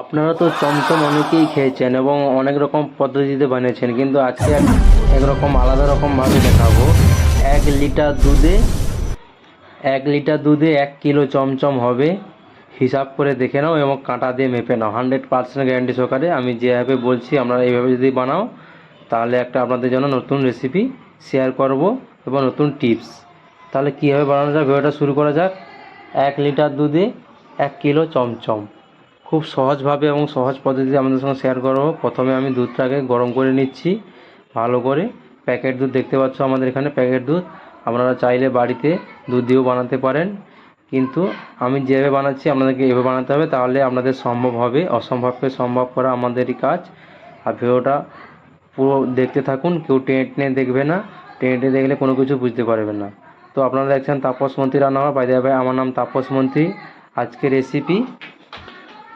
আপনারা তো চমচম অনেকেই খেয়েছেন এবং অনেক রকম পদ্ধতিতে বানিয়েছেন, কিন্তু আজকে এক একরকম আলাদা রকমভাবে দেখাবো। এক লিটার দুধে, এক লিটার দুধে এক কিলো চমচম হবে। হিসাব করে দেখে নাও এবং কাঁটা দিয়ে মেপে নাও। হান্ড্রেড পার্সেন্ট গ্যারান্টি সহকারে আমি যেভাবে বলছি, আপনারা এইভাবে যদি বানাও, তাহলে একটা আপনাদের জন্য নতুন রেসিপি শেয়ার করব এবং নতুন টিপস তাহলে কীভাবে বানানো যায়, ভিডিওটা শুরু করা যাক। এক লিটার দুধে এক কিলো চমচম। খুব সহজভাবে এবং সহজ পদ্ধতিতে আমাদের সঙ্গে শেয়ার করব প্রথমে আমি দুধটাকে গরম করে নিচ্ছি, ভালো করে। প্যাকেট দুধ দেখতে পাচ্ছ আমাদের এখানে প্যাকেট দুধ। আপনারা চাইলে বাড়িতে দুধ দিয়েও বানাতে পারেন। কিন্তু আমি যেভাবে বানাচ্ছি আপনাদেরকে এভাবে বানাতে হবে, তাহলে আপনাদের সম্ভব হবে, অসম্ভবকে সম্ভব করা আমাদেরই কাজ। আর ভিডিওটা পুরো দেখতে থাকুন, কেউ টেনে দেখবে না। টেনে দেখলে কোনো কিছু বুঝতে পারবেন না। তো আপনারা দেখছেন তাপস মন্ত্রী রান্না রান্নাঘর বাইরে ভাই আমার নাম তাপস মন্ত্রী। আজকে রেসিপি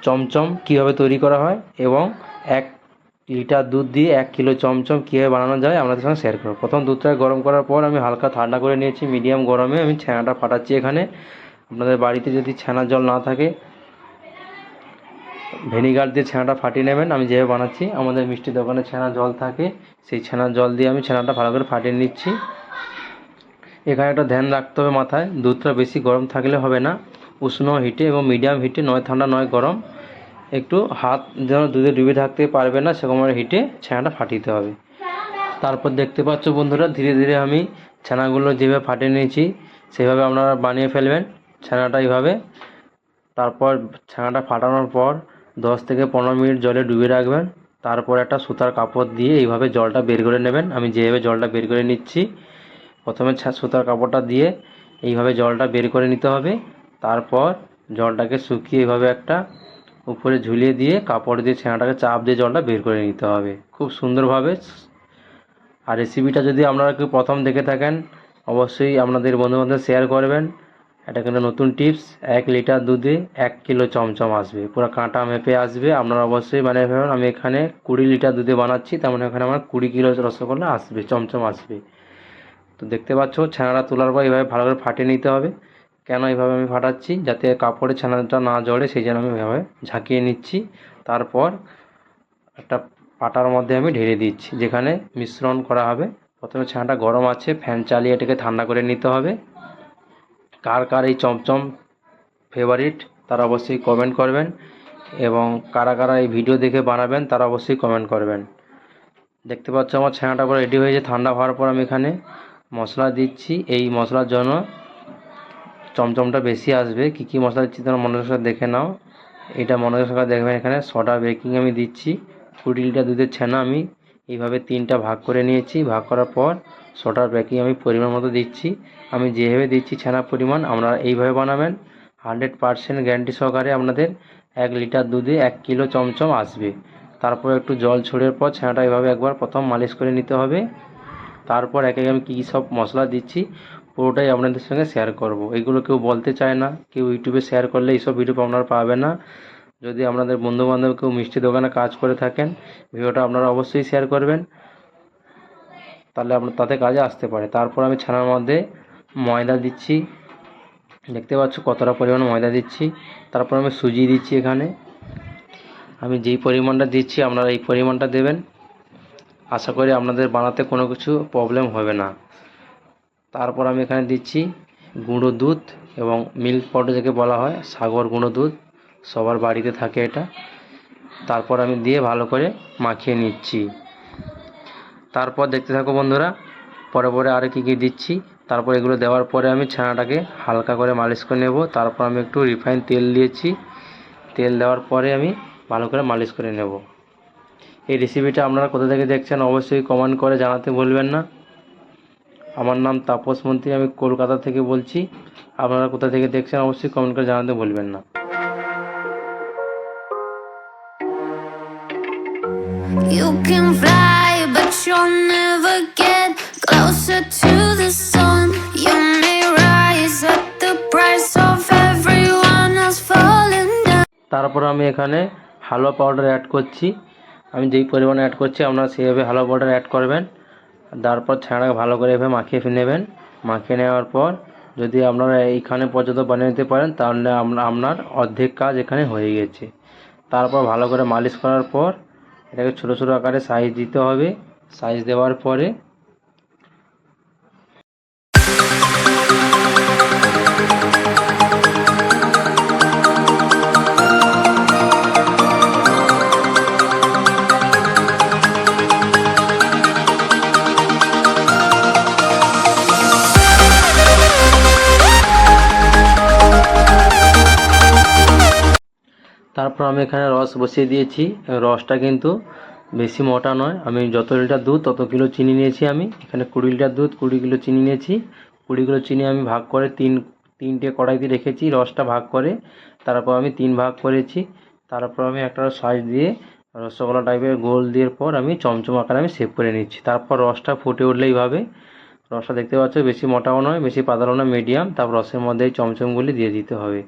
চমচম কীভাবে তৈরি করা হয় এবং এক লিটার দুধ দিয়ে এক কিলো চমচম কীভাবে বানানো যায় আপনাদের সঙ্গে শেয়ার করব। প্রথম দুধটা গরম করার পর আমি হালকা ঠান্ডা করে নিয়েছি মিডিয়াম গরমে। আমি ছানাটা ফাটাচ্ছি এখানে। আপনাদের বাড়িতে যদি ছানার জল না থাকে ভিনিগার দিয়ে ছানাটা ফাটিয়ে নেবেন। আমি যেভাবে বানাচ্ছি, আমাদের মিষ্টি দোকানে ছানা জল থাকে, সেই ছানার জল দিয়ে আমি ছানাটা ভালো করে ফাটিয়ে নিচ্ছি। এখানে একটা ধ্যান রাখতে হবে মাথায়, দুধটা বেশি গরম থাকলে হবে না। উষ্ণ হিটে এবং মিডিয়াম হিটে নয় ঠান্ডা, নয় গরম। একটু হাত যেন দুধে ডুবে থাকতে পারবে না, সেরকম হিটে ছানাটা ফাটিতে হবে। তারপর দেখতে পাচ্ছ বন্ধুরা, ধীরে ধীরে আমি ছানাগুলো যেভাবে ফাটিয়ে নিয়েছি, সেভাবে আপনারা বানিয়ে ফেলবেন ছানাটা এইভাবে। তারপর ছানাটা ফাটানোর পর দশ থেকে পনেরো মিনিট জলে ডুবে রাখবেন। তারপর একটা সুতার কাপড় দিয়ে এইভাবে জলটা বের করে নেবেন। আমি যেভাবে জলটা বের করে নিচ্ছি, প্রথমে সুতার কাপড়টা দিয়ে এইভাবে জলটা বের করে নিতে হবে। তারপর জলটাকে শুকিয়ে এইভাবে একটা উপরে ঝুলিয়ে দিয়ে কাপড় দিয়ে ছানাটাকে চাপ দিয়ে জলটা বের করে নিতে হবে। খুব সুন্দরভাবে আর রেসিপিটা যদি আপনারা কেউ প্রথম দেখে থাকেন, অবশ্যই আপনাদের বন্ধুবান্ধব শেয়ার করবেন। এটা কিন্তু নতুন টিপস এক লিটার দুধে এক কিলো চমচম আসবে। পুরো কাঁটা মেপে আসবে। আপনারা অবশ্যই বানিয়ে ফেলবেন আমি এখানে কুড়ি লিটার দুধে বানাচ্ছি তার মানে এখানে আমার কুড়ি কিলো রসগোল্লা আসবে, চমচম আসবে। তো দেখতে পাচ্ছ ছানাটা তোলার পর এভাবে ভালো করে ফাটিয়ে নিতে হবে। কেন এইভাবে আমি ফাটাচ্ছি? যাতে কাপড়ে ছানাটা না জড়ে, সেই জন্য আমি এভাবে ঝাঁকিয়ে নিচ্ছি। তারপর একটা পাটার মধ্যে আমি ঢেলে দিচ্ছি, যেখানে মিশ্রণ করা হবে। প্রথমে ছানাটা গরম আছে, ফ্যান চালিয়ে এটাকে ঠান্ডা করে নিতে হবে। কার কার এই চমচম ফেভারিট তারা অবশ্যই কমেন্ট করবেন এবং কারা কারা এই ভিডিও দেখে বানাবেন, তারা অবশ্যই কমেন্ট করবেন। দেখতে পাচ্ছ আমার ছানাটা পুরো রেডি হয়েছে। ঠান্ডা হওয়ার পর আমি এখানে মশলা দিচ্ছি। এই মশলার জন্য চমচমটা বেশি আসবে। কী কী মশলা দিচ্ছি তোমরা মনোযোগের সাথে দেখে নাও। এটা মনোযোগের সাথে দেখবেন এখানে সোডা বেকিং আমি দিচ্ছি। কুড়ি লিটার দুধের ছানা আমি এইভাবে তিনটা ভাগ করে নিয়েছি। ভাগ করার পর সোডার বেকিং আমি পরিমাণ মতো দিচ্ছি। আমি যেভাবে দিচ্ছি ছানা পরিমাণ, আপনারা এইভাবে বানাবেন। হান্ড্রেড পারসেন্ট গ্যারান্টি সহকারে আপনাদের এক লিটার দুধে এক কিলো চমচম আসবে। তারপর একটু জল ছড়ের পর ছানাটা এইভাবে একবার প্রথম মালিশ করে নিতে হবে। তারপর একে আমি কী সব মশলা দিচ্ছি পুরোটাই আপনাদের সঙ্গে শেয়ার করব। এগুলো কেউ বলতে চায় না, কেউ ইউটিউবে শেয়ার করলে এইসব ভিডিও আপনারা পাবে না। যদি আপনাদের বন্ধুবান্ধব কেউ মিষ্টি দোকানে কাজ করে থাকেন, ভিডিওটা আপনারা অবশ্যই শেয়ার করবেন। তাহলে আপনার, তাতে কাজে আসতে পারে। তারপর আমি ছানার মধ্যে ময়দা দিচ্ছি। দেখতে পাচ্ছ কতটা পরিমাণ ময়দা দিচ্ছি। তারপর আমি সুজি দিচ্ছি এখানে। আমি যেই পরিমাণটা দিচ্ছি, আপনারা এই পরিমাণটা দেবেন। আশা করি আপনাদের বানাতে কোনো কিছু প্রবলেম হবে না। তারপর আমি এখানে দিচ্ছি গুঁড়ো দুধ এবং মিল্ক পাউডার যাকে বলা হয়, সাগর গুঁড়ো দুধ। সবার বাড়িতে থাকে এটা। তারপর আমি দিয়ে ভালো করে মাখিয়ে নিচ্ছি। তারপর দেখতে থাকো বন্ধুরা, পরে পরে আরও কী কী দিচ্ছি। তারপর এগুলো দেওয়ার পরে আমি ছানাটাকে হালকা করে মালিশ করে নেব। তারপর আমি একটু রিফাইন তেল দিয়েছি। তেল দেওয়ার পরে আমি ভালো করে মালিশ করে নেব। এই রেসিপিটা আপনারা কোথা থেকে দেখছেন অবশ্যই কমেন্ট করে জানাতে ভুলবেন না। আমার নাম তাপস মন্ত্রী আমি কলকাতা থেকে বলছি আপনারা কোথা থেকে দেখছেন অবশ্যই কমেন্ট করে জানাতে বলবেন না You can fly, but you'll never get closer to the sun. You may rise at the price of everyone else falling down. তারপর আমি এখানে হালুয়া পাউডার অ্যাড করছি আমি যেই পরিমাণে অ্যাড করছি আপনারা সেইভাবে হালুয়া পাউডার অ্যাড করবেন তারপর ছানাটাকে ভালো করে এভাবে মাখিয়ে নেবেন। মাখিয়ে নেওয়ার পর যদি আপনারা এইখানে পর্যন্ত বানিয়ে নিতে পারেন, তাহলে আপনার অর্ধেক কাজ এখানে হয়ে গেছে। তারপর ভালো করে মালিশ করার পর এটাকে ছোটো ছোটো আকারে সাইজ দিতে হবে। সাইজ দেওয়ার পরে আমি এখানে রস বসিয়ে দিয়েছি। রসটা কিন্তু বেশি মোটা নয়। আমি যত লিটার দুধ, তত কিলো চিনি নিয়েছি আমি। এখানে কুড়ি লিটার দুধ, কুড়ি কিলো চিনি নিয়েছি। কুড়ি কিলো চিনি আমি ভাগ করে তিন, তিনটে কড়াইতে রেখেছি রসটা ভাগ করে। তারপর আমি তিন ভাগ করেছি। তারপর আমি একটা সাইজ দিয়ে রসগোল্লা টাইপের গোল দেওয়ার পর আমি চমচম আকারে আমি সেভ করে নিচ্ছি। তারপর রসটা ফুটে উঠলে এইভাবে রসটা দেখতে পাচ্ছ বেশি মোটাও নয়, বেশি পাতলাও নয় মিডিয়াম তারপর রসের মধ্যে এই চমচমগুলি দিয়ে দিতে হবে।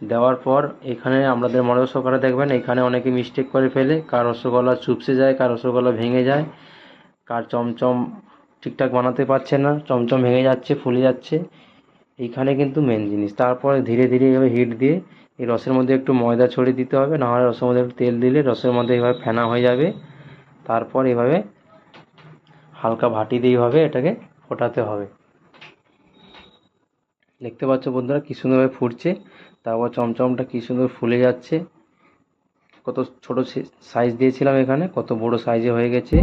দেওয়ার পর এখানে আপনাদের মনে সহকারে দেখবেন, এখানে অনেকে মিস্টেক করে ফেলে। কার রসগোল্লা চুপসে যায়, কার রসগোল্লা ভেঙে যায়, কার চমচম ঠিকঠাক বানাতে পারছে না, চমচম ভেঙে যাচ্ছে, ফুলে যাচ্ছে। এইখানে কিন্তু মেন জিনিস। তারপরে ধীরে ধীরে এভাবে হিট দিয়ে এই রসের মধ্যে একটু ময়দা ছড়িয়ে দিতে হবে, নাহলে রসের মধ্যে একটু তেল দিলে রসের মধ্যে এভাবে ফেনা হয়ে যাবে। তারপর এভাবে হালকা ভাটি দিয়ে এইভাবে এটাকে ফোটাতে হবে। দেখতে পাচ্ছ বন্ধুরা কি সুন্দরভাবে ফুটছে। তারপর চমচমটা কি সুন্দর ফুলে যাচ্ছে। কত ছোট সাইজ দিয়েছিলাম এখানে কত বড় সাইজে হয়ে গেছে.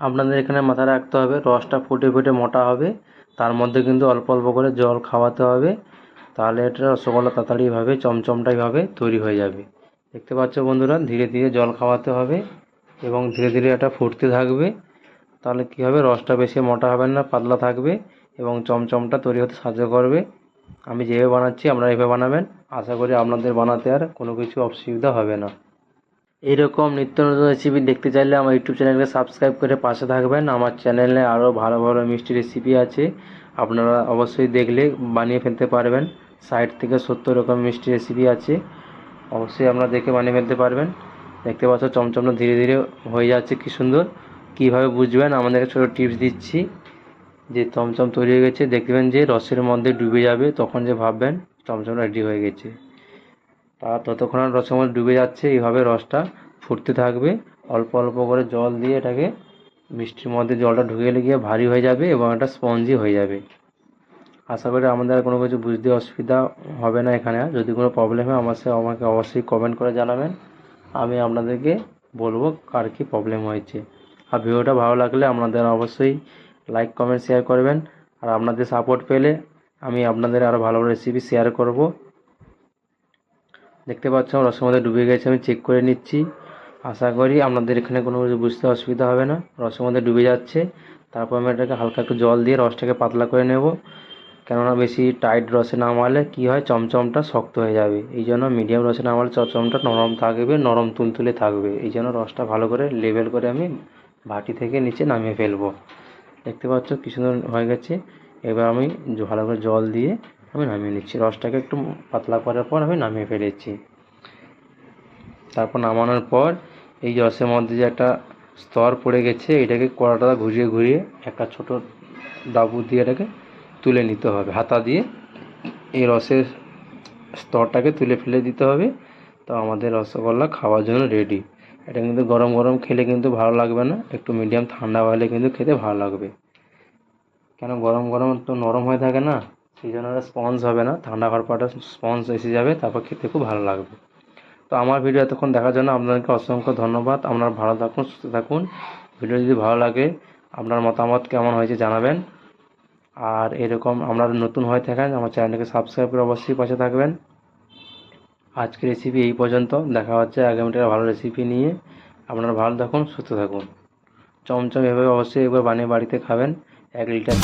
আপনাদের এখানে মাথায় রাখতে হবে রসটা ফুটে ফুটে মোটা হবে। তার মধ্যে কিন্তু অল্প অল্প করে জল খাওয়াতে হবে। তাহলে এটা রসগোল্লা তাড়াতাড়িভাবে চমচমটাইভাবে তৈরি হয়ে যাবে। দেখতে পাচ্ছ বন্ধুরা, ধীরে ধীরে জল খাওয়াতে হবে এবং ধীরে ধীরে এটা ফুটতে থাকবে। তাহলে কী হবে, রসটা বেশি মোটা হবে না, পাতলা থাকবে এবং চমচমটা তৈরি হতে সাহায্য করবে। আমি যেভাবে বানাচ্ছি, আপনারা এভাবে বানাবেন। আশা করি আপনাদের বানাতে আর কোনো কিছু অসুবিধা হবে না। এইরকম নিত্য নতুন রেসিপি দেখতে চাইলে আমার ইউটিউব চ্যানেলকে সাবস্ক্রাইব করে পাশে থাকবেন। আমার চ্যানেলে আরও ভালো ভালো মিষ্টি রেসিপি আছে। আপনারা অবশ্যই দেখলে বানিয়ে ফেলতে পারবেন। ষাট থেকে সত্তর রকম মিষ্টি রেসিপি আছে। অবশ্যই আপনারা দেখে বানিয়ে ফেলতে পারবেন। দেখতে পাচ্ছ চমচমটা ধীরে ধীরে হয়ে যাচ্ছে কি সুন্দর। কীভাবে বুঝবেন? আমাদেরকে ছোটো টিপস দিচ্ছি। যে চমচম তৈরি হয়ে গেছে, দেখবেন যে রসের মধ্যে ডুবে যাবে, তখন যে ভাববেন চমচম রেডি হয়ে গেছে। আর ততক্ষণ মধ্যে ডুবে যাচ্ছে, এইভাবে রসটা ফুটতে থাকবে। অল্প অল্প করে জল দিয়ে এটাকে মিষ্টির মধ্যে জলটা ঢুকে গিয়ে ভারী হয়ে যাবে এবং এটা স্পঞ্জি হয়ে যাবে। আশা করি আমাদের কোনো কিছু বুঝতে অসুবিধা হবে না এখানে। যদি কোনো প্রবলেম হয় আমার সাথে আমাকে অবশ্যই কমেন্ট করে জানাবেন। আমি আপনাদেরকে বলব কার কী প্রবলেম হয়েছে। আর ভিডিওটা ভালো লাগলে আপনাদের অবশ্যই লাইক কমেন্ট শেয়ার করবেন। আর আপনাদের সাপোর্ট পেলে আমি আপনাদের আরও ভালো রেসিপি শেয়ার করব। দেখতে পাচ্ছ রসের মধ্যে ডুবে গেছে, আমি চেক করে নিচ্ছি। আশা করি আপনাদের এখানে কোনো কিছু বুঝতে অসুবিধা হবে না। রসের মধ্যে ডুবে যাচ্ছে, তারপর আমি এটাকে হালকা একটু জল দিয়ে রসটাকে পাতলা করে নেব। কেননা বেশি টাইট রসে নামালে কী হয়, চমচমটা শক্ত হয়ে যাবে। এই জন্য মিডিয়াম রসে নামালে চমচমটা নরম থাকবে, নরম তুলতুলে থাকবে। এই জন্য রসটা ভালো করে লেবেল করে আমি বাটি থেকে নিচে নামিয়ে ফেলব। দেখতে পাচ্ছ, কি সুন্দর হয়ে গেছে। এবার আমি ভালো করে জল দিয়ে আমি নামিয়ে নিচ্ছি। রসটাকে একটু পাতলা করার পর আমি নামিয়ে ফেলেছি। তারপর নামানোর পর এই রসের মধ্যে যে একটা স্তর পড়ে গেছে, এটাকে কড়াটা ঘুরিয়ে ঘুরিয়ে একটা ছোট ডাবু দিয়ে এটাকে তুলে নিতে হবে। হাতা দিয়ে এই রসের স্তরটাকে তুলে ফেলে দিতে হবে। তো আমাদের রসগোল্লা খাওয়ার জন্য রেডি এটা কিন্তু গরম গরম খেলে কিন্তু ভালো লাগবে না। একটু মিডিয়াম ঠান্ডা হলে কিন্তু খেতে ভালো লাগবে। কেন? গরম গরম তো নরম হয়ে থাকে না। সেই জন্য ওটা স্পঞ্জ হবে না, ঠান্ডা হওয়ার পর স্পঞ্জ এসে যাবে, তারপর খেতে খুব ভালো লাগবে। তো আমার ভিডিও এতক্ষণ দেখার জন্য আপনাদেরকে অসংখ্য ধন্যবাদ। আপনারা ভালো থাকুন, সুস্থ থাকুন। ভিডিও যদি ভালো লাগে, আপনার মতামত কেমন হয়েছে জানাবেন। আর এরকম আপনারা নতুন হয়ে থাকেন, আমার চ্যানেলটাকে সাবস্ক্রাইব করে অবশ্যই পাশে থাকবেন। আজকের রেসিপি এই পর্যন্ত। দেখা হচ্ছে আগামীটা ভালো রেসিপি নিয়ে। আপনারা ভালো থাকুন, সুস্থ থাকুন। চমচম এভাবে অবশ্যই একবার বানিয়ে বাড়িতে খাবেন। এক লিটার